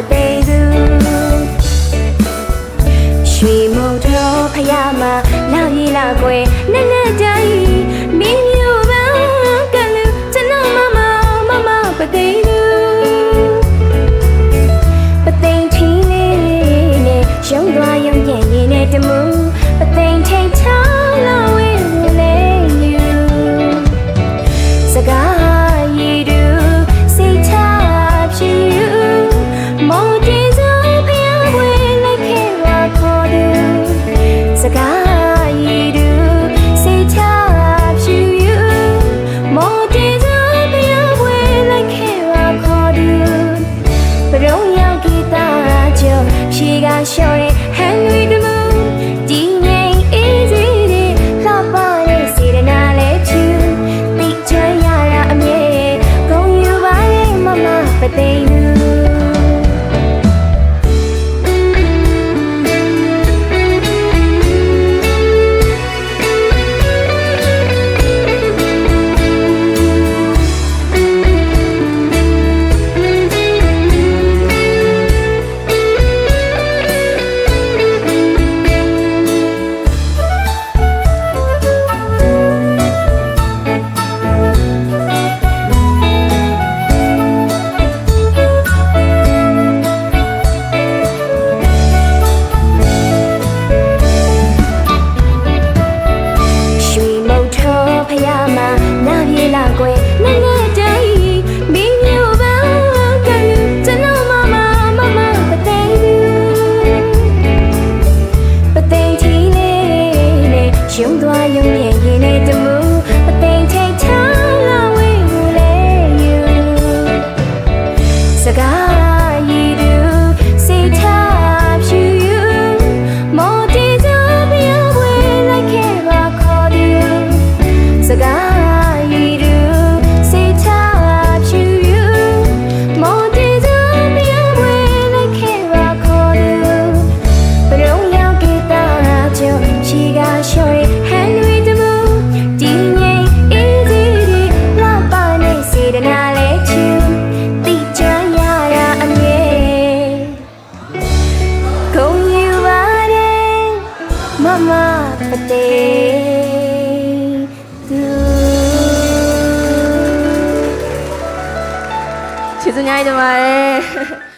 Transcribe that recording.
the day do ရွှေမုံတော်ဖရမှာလောက်ရီလောက်ွယ်နဲ့နဲ့တိုင်း ချီကရှော်ရင်ဟန် 将多用。but they do. 죄송해요, 정말.